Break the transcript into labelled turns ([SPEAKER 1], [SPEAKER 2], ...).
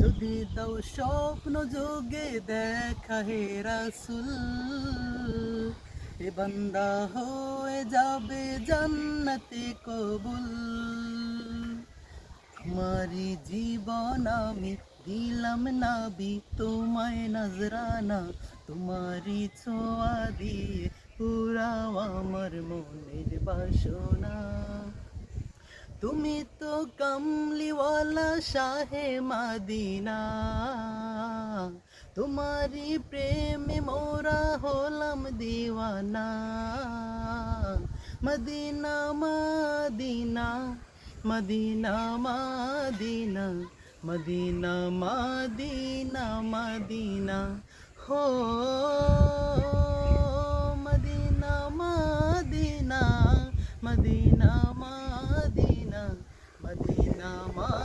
[SPEAKER 1] যদি দাও স্বপ্ন যোগে দেখা হে রাসুল, এ বান্দা হয়ে যাবে জান্নাতে কবুল। তোমারি জীবন আমি দিলাম নাবি, তোমায় নজরানা, তোমারি ছোঁয়া দিয়ে পুরাও আমার মনের বাসনা। তুমি তো কমলিওয়ালা শাহে মাদিনা। তোমারি প্রেমে মোরা হলাম দিওয়ানা। Medina Medina Medina Medina Medina Medina Medina. হো, Medina Medina Medina Medina Medina Medina